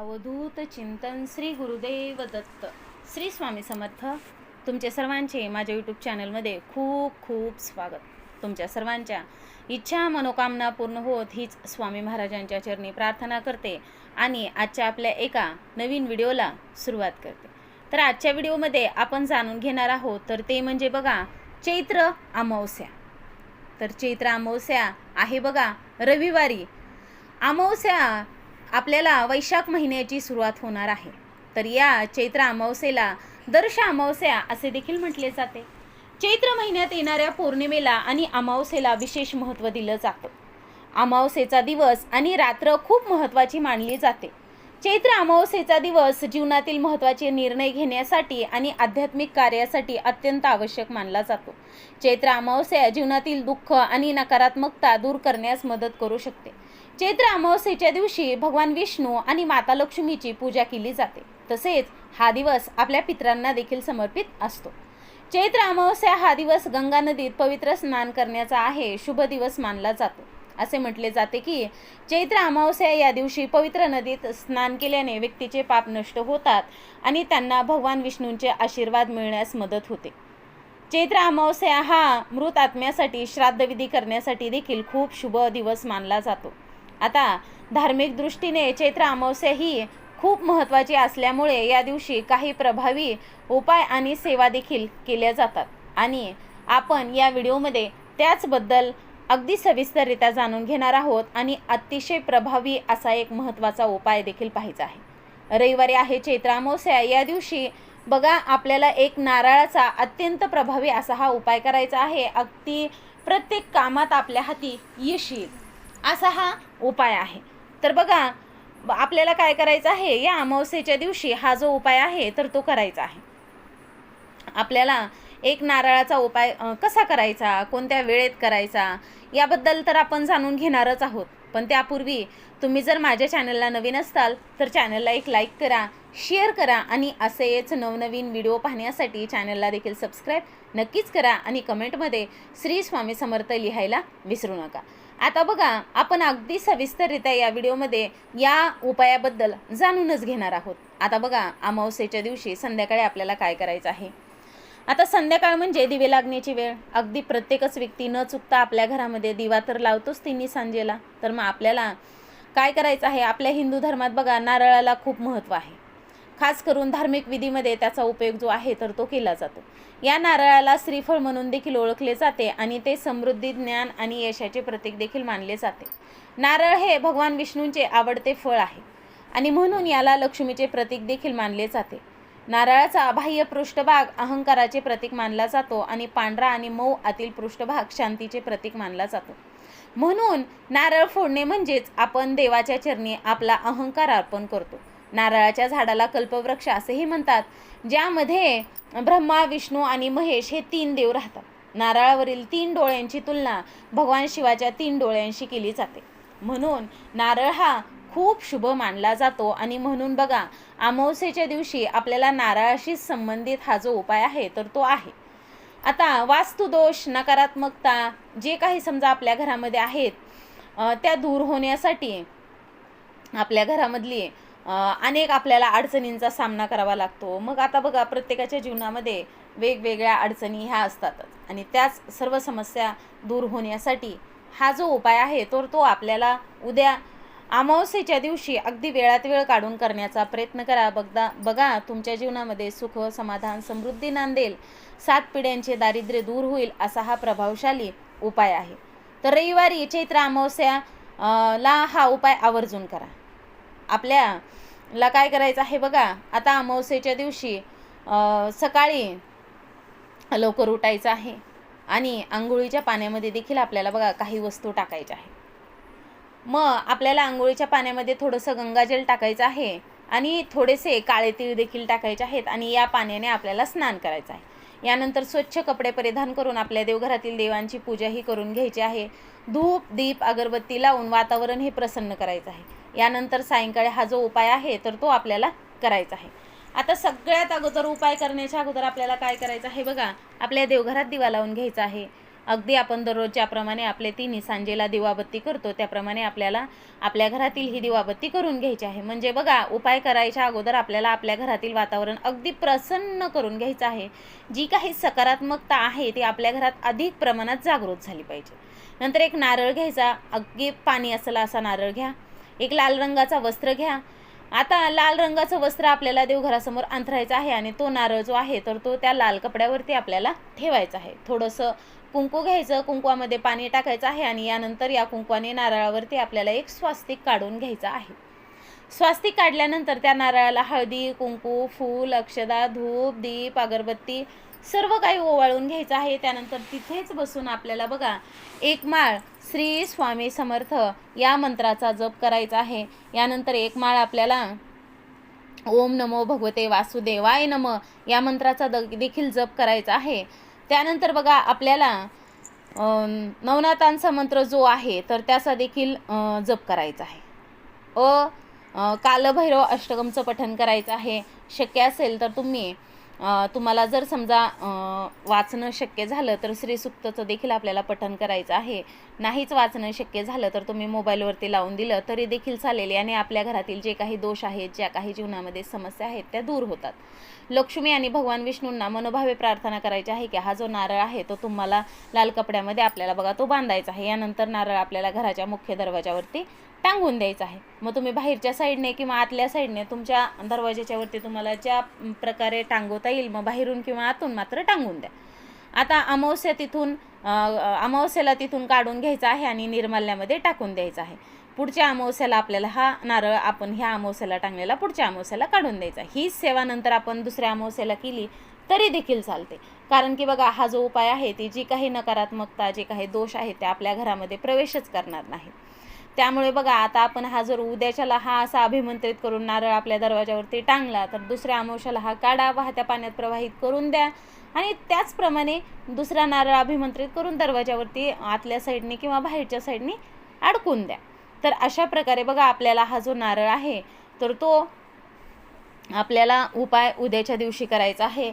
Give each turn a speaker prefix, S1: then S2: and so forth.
S1: अवधूत चिंतन श्री गुरुदेव दत्त श्री स्वामी समर्थ. तुमच्या सर्वांचे माझ्या यूट्यूब चॅनलमध्ये खूप खूप स्वागत. तुमच्या सर्वांच्या इच्छा मनोकामना पूर्ण होत हीच स्वामी महाराजांच्या चरणी प्रार्थना करते आणि आजच्या आपल्या एका नवीन व्हिडिओला सुरुवात करते. तर आजच्या व्हिडिओमध्ये आपण जाणून घेणार आहोत तर ते म्हणजे बघा चैत्र अमावस्या. तर चैत्र अमावस्या आहे बघा रविवारी. अमावस्या आपल्याला वैशाख महिन्याची सुरुवात होणार आहे. तर या चैत्र अमावस्येला दर्श अमावस्या असे देखील म्हटले जाते. चैत्र महिन्यात येणाऱ्या पौर्णिमेला आणि अमावस्येला विशेष महत्त्व दिलं जातं. अमावस्येचा दिवस आणि रात्र खूप महत्त्वाची मानली जाते. चैत्र अमावस्येचा दिवस जीवनातील महत्त्वाचे निर्णय घेण्यासाठी आणि आध्यात्मिक कार्यासाठी अत्यंत आवश्यक मानला जातो. चैत्र अमावस्या जीवनातील दुःख आणि नकारात्मकता दूर करण्यास मदत करू शकते. चैत्र अमावस्येच्या दिवशी भगवान विष्णू आणि माता लक्ष्मीची पूजा केली जाते. तसेच हा दिवस आपल्या पित्रांना देखील समर्पित असतो. चैत्र अमावस्या हा दिवस गंगा नदीत पवित्र स्नान करण्याचा आहे शुभ दिवस मानला जातो. असे म्हटले जाते की चैत्र अमावस्या या दिवशी पवित्र नदीत स्नान केल्याने व्यक्तीचे पाप नष्ट होतात आणि त्यांना भगवान विष्णूंचे आशीर्वाद मिळण्यास मदत होते. चैत्र अमावस्या हा मृत आत्म्यासाठी श्राद्धविधी करण्यासाठी देखील खूप शुभ दिवस मानला जातो. आता धार्मिक दृष्टीने चैत्र अमावस्या ही खूप महत्त्वाची असल्यामुळे या दिवशी काही प्रभावी उपाय आणि सेवा देखील केल्या जातात. आणि आपण या व्हिडिओमध्ये त्याचबद्दल अगदी सविस्तररित्या जाणून घेणार आहोत आणि अतिशय प्रभावी असा एक महत्त्वाचा उपाय देखील पाहायचा आहे. रविवारी आहे चैत्र अमावस्या. या दिवशी बघा आपल्याला एक नारळाचा अत्यंत प्रभावी असा हा उपाय करायचा आहे. अगदी प्रत्येक कामात आपल्या हाती येशील. असा हा उपाय आहे. तर बघा आपल्याला काय करायचं आहे? या अमावस्येच्या दिवशी हा जो उपाय आहे तर तो करायचा आहे. आपल्याला एक नारळाचा उपाय कसा करायचा? कोणत्या वेळेत करायचा? याबद्दल तर आपण जाणून घेणारच आहोत. पण त्यापूर्वी तुम्ही जर माझ्या चॅनलला नवीन असताल तर चॅनलला एक लाईक करा शेअर करा आणि असेच नवनवीन व्हिडिओ पाहण्यासाठी चॅनलला देखील सबस्क्राईब नक्कीच करा आणि कमेंटमध्ये श्री स्वामी समर्थ लिहायला विसरू नका. आता बघा आपण अगदी सविस्तररित्या या व्हिडिओमध्ये या उपायाबद्दल जाणूनच घेणार आहोत. आता बघा अमावस्येच्या दिवशी संध्याकाळी आपल्याला काय करायचं आहे? आता संध्याकाळ म्हणजे दिवे लागण्याची वेळ. अगदी प्रत्येकच व्यक्ती न चुकता आपल्या घरामध्ये दिवा तर लावतोच तिन्ही सांजेला. तर मग आपल्याला काय करायचं आहे? आपल्या हिंदू धर्मात बघा नारळाला खूप महत्त्व आहे. खास करून धार्मिक विधीमध्ये त्याचा उपयोग जो आहे तर तो केला जातो. या नारळाला श्रीफळ म्हणून देखील ओळखले जाते आणि ते समृद्धी ज्ञान आणि यशाचे प्रतीक देखील मानले जाते. नारळ हे भगवान विष्णूंचे आवडते फळ आहे आणि म्हणून याला लक्ष्मीचे प्रतीक देखील मानले जाते. नारळाचा बाह्य पृष्ठभाग अहंकाराचे प्रतीक मानला जातो आणि पांढरा आणि मऊ आतील पृष्ठभाग शांतीचे प्रतीक मानला जातो. म्हणून नारळ फोडणे म्हणजेच आपण देवाच्या चरणी आपला अहंकार अर्पण करतो. नारळाच्या झाडाला कल्पवृक्ष असेही म्हणतात ज्यामध्ये ब्रह्मा विष्णू आणि महेश हे तीन देव राहतात. नारळावरील तीन डोळ्यांची तुलना भगवान शिवाच्या तीन डोळ्यांशी केली जाते. म्हणून नारळ हा खूप शुभ मानला जातो आणि म्हणून बघा अमावस्येच्या दिवशी आपल्याला नारळाशी संबंधित हा जो उपाय आहे तर तो आहे. आता वास्तुदोष नकारात्मकता जे काही समजा आपल्या घरामध्ये आहेत त्या दूर होण्यासाठी आपल्या घरामधली अनेक आपल्याला अडचणींचा सामना करावा लागतो. मग आता बघा प्रत्येकाच्या जीवनामध्ये वेगवेगळ्या अडचणी ह्या असतातच आणि त्याच सर्व समस्या दूर होण्यासाठी हा जो उपाय आहे तर तो आपल्याला उद्या अमावस्येच्या दिवशी अगदी वेळात वेळ काढून करण्याचा प्रयत्न करा. बघदा बघा तुमच्या जीवनामध्ये सुख समाधान समृद्धी नांदेल. सात पिढ्यांचे दारिद्र्य दूर होईल असा हा प्रभावशाली उपाय आहे. तर रविवारी चैत्र अमावस्या ला हा उपाय आवर्जून करा. आपल्याला काय करायचं आहे बघा. आता अमावस्येच्या दिवशी सकाळी लवकर उठायचं आहे. आणि आंघोळीच्या पाण्यामध्ये देखील आपल्याला बघा काही वस्तू टाकायच्या आहे मग आपल्याला आंघोळीच्या पाण्यामध्ये थोडंसं गंगाजल टाकायचं आहे. आणि थोडेसे काळे तीळ देखील टाकायचे आहेत. आणि या पाण्याने आपल्याला स्नान करायचं आहे. यानंतर स्वच्छ कपडे परिधान करून आपल्या देवघरातील देवांची पूजाही करून घ्यायची आहे. धूप दीप अगरबत्ती लावून वातावरण हे प्रसन्न करायचं आहे. यानंतर सायंकाळी हा जो उपाय आहे तर तो आपल्याला करायचा आहे. आता सगळ्यात अगोदर उपाय करण्याच्या अगोदर आपल्याला काय करायचं आहे बघा आपल्या देवघरात दिवा लावून घ्यायचा आहे. अगदी आपण दररोज ज्याप्रमाणे आपले तिन्ही सांजेला दिवाबत्ती करतो त्याप्रमाणे आपल्याला आपल्या घरातील ही दिवाबत्ती करून घ्यायची आहे. म्हणजे बघा उपाय करायच्या अगोदर आपल्याला आपल्या घरातील वातावरण अगदी प्रसन्न करून घ्यायचं आहे. जी काही सकारात्मकता आहे ती आपल्या घरात अधिक प्रमाणात जागृत झाली पाहिजे. नंतर एक नारळ घ्यायचा. अगदी पाणी असला असा नारळ घ्या. एक लाल रंगाचा वस्त्र घ्या. आता लाल रंगाचं वस्त्र आपल्याला देवघरासमोर अंथरायचं आहे आणि तो नारळ जो आहे तर तो त्या लाल कपड्यावरती आपल्याला ठेवायचा आहे. थोडंसं कुंकू घ्यायचं कुंकवामध्ये पाणी टाकायचं आहे आणि यानंतर या कुंकवाने नारळावरती आपल्याला एक स्वास्तिक काढून घ्यायचं आहे. स्वास्तिक काढल्यानंतर त्या नारळाला हळदी कुंकू फूल अक्षदा धूप दीप अगरबत्ती सर्व काही ओवाळून घ्यायचं आहे. त्यानंतर तिथेच बसून आपल्याला बघा एक माळ श्री स्वामी समर्थ या मंत्राचा जप करायचा आहे. यानंतर एक माळ आपल्याला ओम नमो भगवते वासुदेवाय नम या मंत्राचा द देखील जप करायचा आहे. त्यानंतर बघा आपल्याला नवनाथांचा मंत्र जो आहे तर त्याचा देखील जप करायचा आहे. अ कालभैरव अष्टकमचं पठण करायचं आहे. शक्य असेल तर तुम्ही तुम्हाला जर समजा वाचणं शक्य झालं तर श्रीसुक्तचं देखील आपल्याला पठण करायचं आहे. नाहीच वाचणं शक्य झालं तर तुम्ही मोबाईलवरती लावून दिलं तरी देखील चालेल याने आपल्या घरातील जे काही दोष आहेत ज्या काही जीवनामध्ये समस्या आहेत त्या दूर होतात. लक्ष्मी आणि भगवान विष्णूंना मनोभावे प्रार्थना करायची आहे की हा जो नारळ आहे तो तुम्हाला लाल कपड्यामध्ये आपल्याला बघा तो बांधायचा आहे. यानंतर नारळ आपल्याला घराच्या मुख्य दरवाजावरती टांगून द्यायचं आहे. मग तुम्ही बाहेरच्या साईडने किंवा आतल्या साईडने तुमच्या दरवाजाच्या वरती तुम्हाला ज्या प्रकारे टांगवता येईल मग बाहेरून किंवा आतून मात्र टांगून द्या. आता अमावस्या तिथून अमावस्याला तिथून काढून घ्यायचा आहे आणि निर्माल्यामध्ये टाकून द्यायचा आहे. पुढच्या अमावस्याला आपल्याला हा नारळ आपण ह्या अमावस्याला टांगलेला पुढच्या अमावस्याला काढून द्यायचा हीच सेवा नंतर आपण दुसऱ्या अमावस्याला केली तरी देखील चालते. कारण की बघा हा जो उपाय आहे ती जी काही नकारात्मकता जे काही दोष आहेत ते आपल्या घरामध्ये प्रवेशच करणार नाही. त्यामुळे बघा आता आपण हा जर उद्याच्याला हा असा अभिमंत्रित करून नारळ आपल्या दरवाजावरती टांगला तर दुसऱ्या अमावश्याला हा काढा वाहत्या पाण्यात प्रवाहित करून द्या. आणि त्याचप्रमाणे दुसरा नारळ अभिमंत्रित करून दरवाजावरती आतल्या साईडने किंवा बाहेरच्या साईडने अडकून द्या. तर अशा प्रकारे बघा आपल्याला हा जो नारळ आहे तर तो आपल्याला उपाय उद्याच्या दिवशी करायचा आहे.